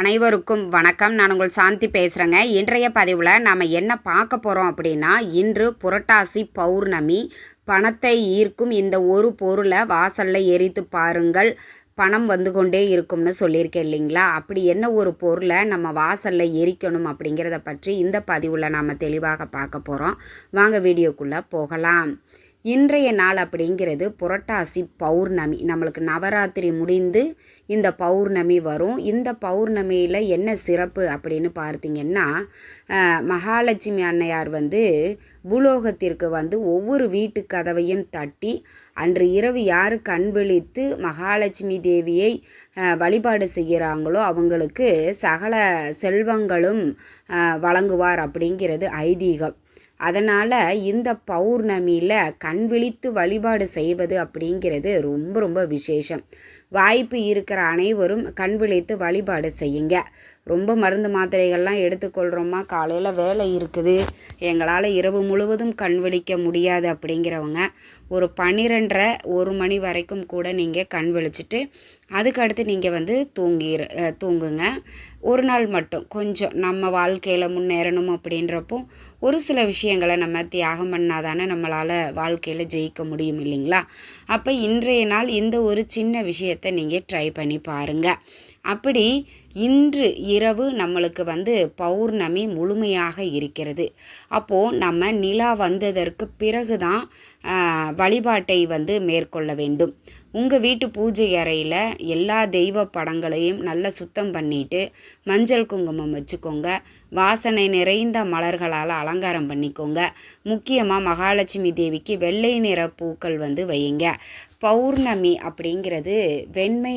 அனைவருக்கும் வணக்கம். நான் உங்கள் சாந்தி பேசுகிறேங்க இன்றைய பதிவில் நாம் என்ன பார்க்க போகிறோம் அப்படின்னா இன்று புரட்டாசி பௌர்ணமி. பணத்தை ஈர்க்கும் இந்த ஒரு பொருளை வாசலில் எரித்து பாருங்கள். பணம் வந்து கொண்டே இருக்கும்னு சொல்லியிருக்கேன் இல்லைங்களா? அப்படி என்ன ஒரு பொருளை நம்ம வாசலில் எரிக்கணும் அப்படிங்கிறத பற்றி இந்த பதிவில் நாம் தெளிவாக பார்க்க போகிறோம் வாங்க வீடியோக்குள்ளே போகலாம். இன்றைய நாள் அப்படிங்கிறது புரட்டாசி பௌர்ணமி. நம்மளுக்கு நவராத்திரி முடிந்து இந்த பௌர்ணமி வரும். இந்த பௌர்ணமியில் என்ன சிறப்பு அப்படின்னு பார்த்திங்கன்னா மகாலட்சுமி அன்னையார் வந்து பூலோகத்திற்கு வந்து ஒவ்வொரு வீட்டு கதவையும் தட்டி அன்று இரவு யார் கண் விழித்து மகாலட்சுமி தேவியை வழிபாடு செய்கிறாங்களோ அவங்களுக்கு சகல செல்வங்களும் வழங்குவார் அப்படிங்கிறது ஐதீகம். அதனால் இந்த பௌர்ணமியில் கண் விழித்து வழிபாடு செய்வது அப்படிங்கிறது ரொம்ப ரொம்ப விசேஷம். வாய்ப்பு இருக்கிற அனைவரும் கண் விழித்து வழிபாடு செய்யுங்க. ரொம்ப மருந்து மாத்திரைகள்லாம் எடுத்துக்கொள்கிறோமா காலையில் வேலை இருக்குது. எங்களால் இரவு முழுவதும் கண் விழிக்க முடியாது அப்படிங்கிறவங்க ஒரு பன்னிரெண்டரை ஒரு மணி வரைக்கும் கூட நீங்கள் கண் விழிச்சிட்டு அதுக்கடுத்து நீங்கள் வந்து தூங்கிரு தூங்குங்க. ஒரு நாள் மட்டும். கொஞ்சம் நம்ம வாழ்க்கையில் முன்னேறணும் அப்படின்றப்போ ஒரு சில விஷயங்களை நம்ம தியாகம் பண்ணாதானே நம்மளால் வாழ்க்கையில் ஜெயிக்க முடியும் இல்லைங்களா? அப்போ இன்றைய நாள் இந்த ஒரு சின்ன விஷயத்தை நீங்கள் ட்ரை பண்ணி பாருங்கள் அப்படி இன்று இரவு நம்மளுக்கு வந்து பௌர்ணமி முழுமையாக இருக்கிறது. அப்போது நம்ம நிலா வந்ததற்கு பிறகு தான் வழிபாட்டை வந்து மேற்கொள்ள வேண்டும். உங்கள் வீட்டு பூஜை அறையில் எல்லா தெய்வ படங்களையும் நல்லா சுத்தம் பண்ணிட்டு மஞ்சள் குங்குமம் வச்சுக்கோங்க. வாசனை நிறைந்த மலர்களால் அலங்காரம் பண்ணிக்கோங்க. முக்கியமாக மகாலட்சுமி தேவிக்கு வெள்ளை நிற பூக்கள் வந்து வையுங்க. பௌர்ணமி அப்படிங்கிறது வெண்மை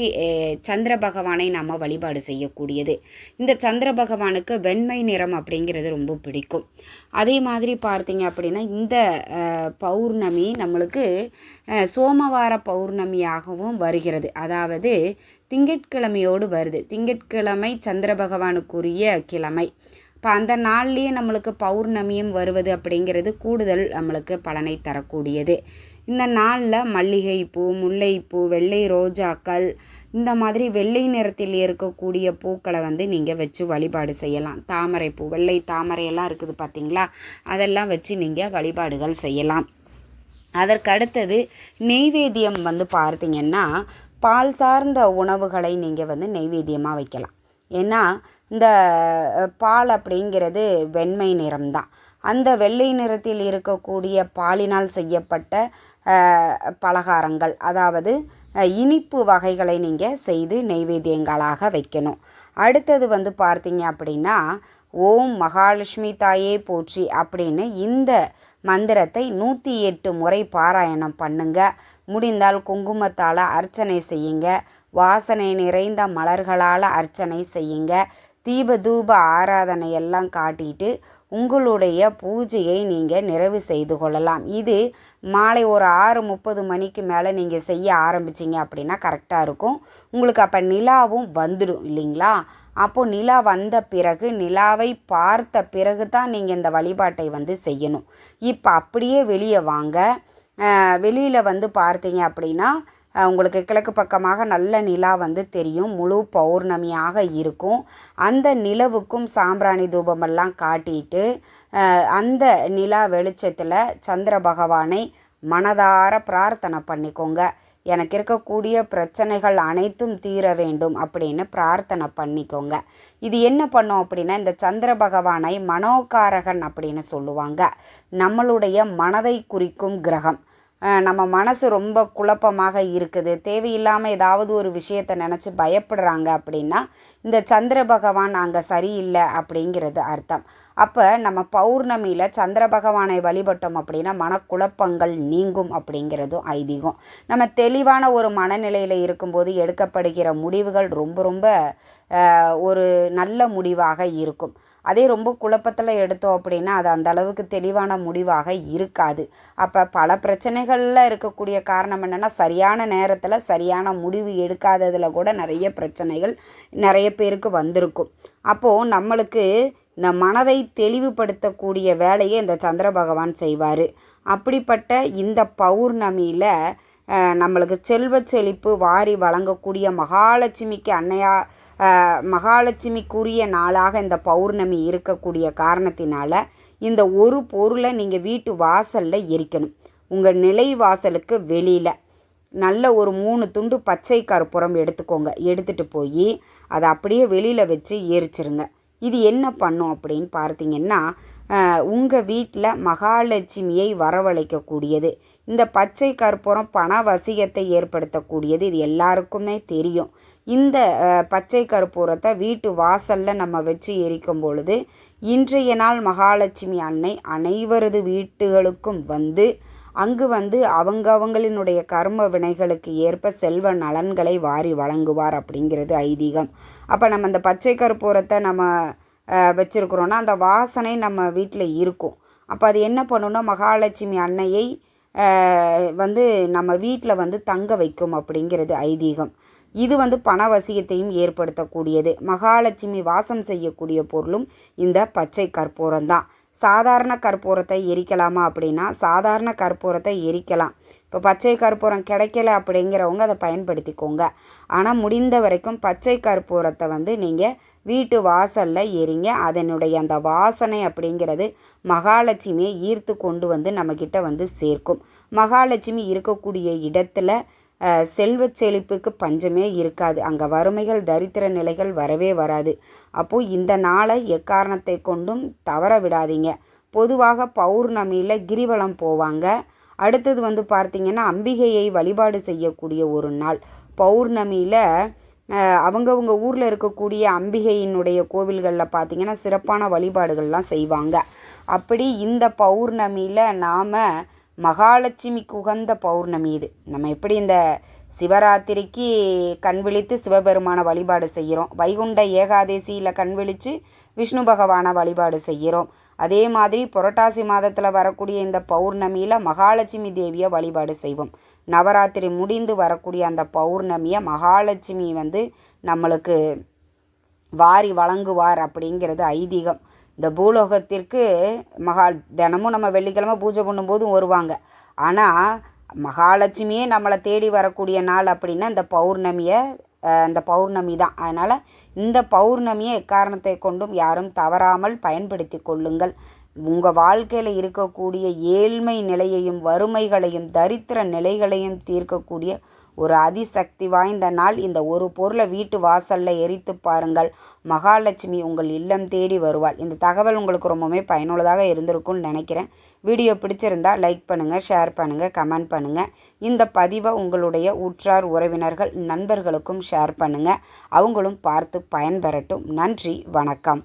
சந்திர பகவானை நம்ம வழிபாடு செய்யக்கூடியது. இந்த சந்திர பகவானுக்கு வெண்மை நிறம் அப்படிங்கிறது ரொம்ப பிடிக்கும். அதே மாதிரி பார்த்தீங்க அப்படின்னா இந்த பௌர்ணமி நம்மளுக்கு சோமவார பௌர்ணமியாகவும் வருகிறது. அதாவது திங்கட்கிழமையோடு வருது. திங்கட்கிழமை சந்திர பகவானுக்குரிய கிழமை. இப்போ அந்த நாள்லேயே நம்மளுக்கு பௌர்ணமியும் வருவது அப்படிங்கிறது கூடுதல் நம்மளுக்கு பலனை தரக்கூடியது. இந்த நாளில் மல்லிகைப்பூ முல்லைப்பூ வெள்ளை ரோஜாக்கள் இந்த மாதிரி வெள்ளை நிறத்தில் இருக்கக்கூடிய பூக்களை வந்து நீங்கள் வச்சு வழிபாடு செய்யலாம். தாமரைப்பூ வெள்ளை தாமரையெல்லாம் இருக்குது பார்த்தீங்களா அதெல்லாம் வச்சு நீங்கள் வழிபாடுகள் செய்யலாம். அதற்கு அடுத்தது நெய்வேத்தியம் வந்து பார்த்தீங்கன்னா பால் சார்ந்த உணவுகளை நீங்கள் வந்து நெய்வேத்தியமாக வைக்கலாம். ஏன்னா இந்த பால் அப்படிங்கிறது வெண்மை நிறம்தான். அந்த வெள்ளை நிறத்தில் இருக்கக்கூடிய பாலினால் செய்யப்பட்ட பலகாரங்கள் அதாவது இனிப்பு வகைகளை நீங்கள் செய்து நெய்வேத்தியங்களாக வைக்கணும். அடுத்தது வந்து பார்த்தீங்க அப்படின்னா ஓம் மகாலட்சுமி தாயே போற்றி அப்படின்னு இந்த மந்திரத்தை நூற்றி எட்டு முறை பாராயணம் பண்ணுங்க. முடிந்தால் குங்குமத்தால் அர்ச்சனை செய்யுங்க. வாசனை நிறைந்த மலர்களால் அர்ச்சனை செய்யுங்க. தீப தூப ஆராதனை எல்லாம் காட்டிட்டு உங்களுடைய பூஜையை நீங்கள் நிறைவு செய்து கொள்ளலாம். இது மாலை ஒரு ஆறு முப்பது மணிக்கு மேலே நீங்கள் செய்ய ஆரம்பிச்சிங்க அப்படின்னா கரெக்டாக இருக்கும். உங்களுக்கு அப்போ நிலாவும் வந்துடும் இல்லைங்களா? அப்போது நிலா வந்த பிறகு நிலாவை பார்த்த பிறகு தான் நீங்கள் இந்த வழிபாட்டை வந்து செய்யணும். இப்போ அப்படியே வெளியே வாங்க. வெளியில் வந்து பார்த்தீங்க அப்படின்னா உங்களுக்கு கிழக்கு பக்கமாக நல்ல நிலா வந்து தெரியும். முழு பௌர்ணமியாக இருக்கும். அந்த நிலவுக்கும் சாம்பிராணி தூபமெல்லாம் காட்டிட்டு அந்த நிலா வெளிச்சத்தில் சந்திர பகவானை மனதார பிரார்த்தனை பண்ணிக்கோங்க. எனக்கு இருக்கக்கூடிய பிரச்சனைகள் அனைத்தும் தீர வேண்டும் அப்படின்னு பிரார்த்தனை பண்ணிக்கோங்க. இது என்ன பண்ணும் அப்படின்னா இந்த சந்திர பகவானை மனோகாரகன் அப்படின்னு சொல்லுவாங்க. நம்மளுடைய மனதை குறிக்கும் கிரகம். நம்ம மனசு ரொம்ப குழப்பமாக இருக்குது. தேவையில்லாமல் ஏதாவது ஒரு விஷயத்தை நினச்சி பயப்படுறாங்க அப்படின்னா இந்த சந்திர பகவான் அங்கே சரியில்லை அப்படிங்கிறது அர்த்தம். அப்போ நம்ம பௌர்ணமியில் சந்திர பகவானை வழிபட்டோம் அப்படின்னா மனக்குழப்பங்கள் நீங்கும் அப்படிங்கிறதும் ஐதீகம். நம்ம தெளிவான ஒரு மனநிலையில் இருக்கும்போது எடுக்கப்படுகிற முடிவுகள் ரொம்ப ரொம்ப ஒரு நல்ல முடிவாக இருக்கும். அதே ரொம்ப குழப்பத்தில் எடுத்தோம் அப்படின்னா அது அந்த அளவுக்கு தெளிவான முடிவாக இருக்காது. அப்போ பல பிரச்சனைகளில் இருக்கக்கூடிய காரணம் என்னென்னா சரியான நேரத்தில் சரியான முடிவு எடுக்காததில் கூட நிறைய பிரச்சனைகள் நிறைய பேருக்கு வந்திருக்கும். அப்போது நம்மளுக்கு இந்த மனதை தெளிவுபடுத்தக்கூடிய வேலையை இந்த சந்திர பகவான் செய்வார். அப்படிப்பட்ட இந்த பௌர்ணமியில் நம்மளுக்கு செல்வ செழிப்பு வாரி வழங்கக்கூடிய மகாலட்சுமிக்கு அன்னையா மகாலட்சுமிக்குரிய நாளாக இந்த பௌர்ணமி இருக்கக்கூடிய காரணத்தினால இந்த ஒரு பொருளை நீங்கள் வீட்டு வாசலில் எரிக்கணும். உங்கள் நிலை வாசலுக்கு வெளியில். நல்ல ஒரு மூணு துண்டு பச்சை கருப்புறம் எடுத்துக்கோங்க. எடுத்துகிட்டு போய் அதை அப்படியே வெளியில் வச்சு எரிச்சிருங்க. இது என்ன பண்ணும் அப்படின்னு பார்த்தீங்கன்னா உங்கள் வீட்டில் மகாலட்சுமியை வரவழைக்கக்கூடியது. இந்த பச்சை கற்பூரம் பண வசியத்தை ஏற்படுத்தக்கூடியது. இது எல்லாருக்குமே தெரியும். இந்த பச்சை கற்பூரத்தை வீட்டு வாசலில் நம்ம வச்சு எரிக்கும் பொழுது இன்றைய நாள் மகாலட்சுமி அன்னை அனைவரது வீட்டுகளுக்கும் வந்து அங்கு வந்து அவங்க அவங்களினுடைய கர்ம வினைகளுக்கு ஏற்ப செல்வ நலன்களை வாரி வழங்குவார் அப்படிங்கிறது ஐதீகம். அப்போ நம்ம அந்த பச்சை கற்பூரத்தை நம்ம வச்சுருக்குறோன்னா அந்த வாசனை நம்ம வீட்டில் இருக்கும். அப்போ அது என்ன பண்ணுன்னா மகாலட்சுமி அன்னையை வந்து நம்ம வீட்டில் வந்து தங்க வைக்கும் அப்படிங்கிறது ஐதீகம். இது வந்து பணவசியத்தையும் ஏற்படுத்தக்கூடியது. மகாலட்சுமி வாசம் செய்யக்கூடிய பொருளும் இந்த பச்சை கற்பூரம் தான் சாதாரண கற்பூரத்தை எரிக்கலாமா அப்படின்னா சாதாரண கற்பூரத்தை எரிக்கலாம். இப்போ பச்சை கற்பூரம் கிடைக்கல அப்படிங்கிறவங்க அதை பயன்படுத்திக்கோங்க. ஆனால் முடிந்த வரைக்கும் பச்சை கற்பூரத்தை வந்து நீங்கள் வீட்டு வாசலில் எரிங்க. அதனுடைய அந்த வாசனை அப்படிங்கிறது மகாலட்சுமியை ஈர்த்து கொண்டு வந்து நம்மக்கிட்ட வந்து சேர்க்கும். மகாலட்சுமி இருக்கக்கூடிய இடத்துல செல்வ செழிப்புக்கு பஞ்சமே இருக்காது. அங்கே வறுமைகள் தரித்திர நிலைகள் வரவே வராது. அப்போது இந்த நாளை எக்காரணத்தை கொண்டும் தவற விடாதீங்க. பொதுவாக பௌர்ணமியில் கிரிவலம் போவாங்க. அடுத்தது வந்து பார்த்திங்கன்னா அம்பிகையை வழிபாடு செய்யக்கூடிய ஒரு நாள். பௌர்ணமியில் அவங்கவுங்க ஊரில் இருக்கக்கூடிய அம்பிகையினுடைய கோவில்களில் பார்த்திங்கன்னா சிறப்பான வழிபாடுகள்லாம் செய்வாங்க. அப்படி இந்த பௌர்ணமியில் நாம் மகாலட்சுமிக்கு உகந்த பௌர்ணமி இது. நம்ம எப்படி இந்த சிவராத்திரிக்கு கண் விழித்து சிவபெருமான வழிபாடு செய்கிறோம்? வைகுண்ட ஏகாதசியில் கண் விழித்து விஷ்ணு பகவானை வழிபாடு செய்கிறோம். அதே மாதிரி புரட்டாசி மாதத்தில் வரக்கூடிய இந்த பௌர்ணமியில் மகாலட்சுமி தேவியை வழிபாடு செய்வோம். நவராத்திரி முடிந்து வரக்கூடிய அந்த பௌர்ணமியை மகாலட்சுமி வந்து நம்மளுக்கு வாரி வழங்குவார் அப்படிங்கிறது ஐதீகம். இந்த பூலோகத்திற்கு மகா தினமும் நம்ம வெள்ளிக்கிழமை பூஜை பண்ணும்போதும் வருவாங்க. ஆனால் மகாலட்சுமியே நம்மளை தேடி வரக்கூடிய நாள் அப்படின்னா இந்த பௌர்ணமியை இந்த பௌர்ணமி தான். அதனால் இந்த பௌர்ணமியை எக்காரணத்தை கொண்டும் யாரும் தவறாமல் பயன்படுத்தி கொள்ளுங்கள். உங்கள் வாழ்க்கையில் இருக்கக்கூடிய ஏழ்மை நிலையையும் வறுமைகளையும் தரித்திர நிலைகளையும் தீர்க்கக்கூடிய ஒரு அதிசக்தி வாய்ந்த நாள். இந்த ஒரு பொருளை வீட்டு வாசலில் எரித்து பாருங்கள். மகாலட்சுமி உங்கள் இல்லம் தேடி வருவாள். இந்த தகவல் உங்களுக்கு ரொம்பவுமே பயனுள்ளதாக இருந்திருக்கும்னு நினைக்கிறேன். வீடியோ பிடிச்சிருந்தா லைக் பண்ணுங்கள் ஷேர் பண்ணுங்கள் கமெண்ட் பண்ணுங்கள் இந்த பதிவை உங்களுடைய உற்றார் உறவினர்கள் நண்பர்களுக்கும் ஷேர் பண்ணுங்கள் அவங்களும் பார்த்து பயன்பெறட்டும். நன்றி வணக்கம்.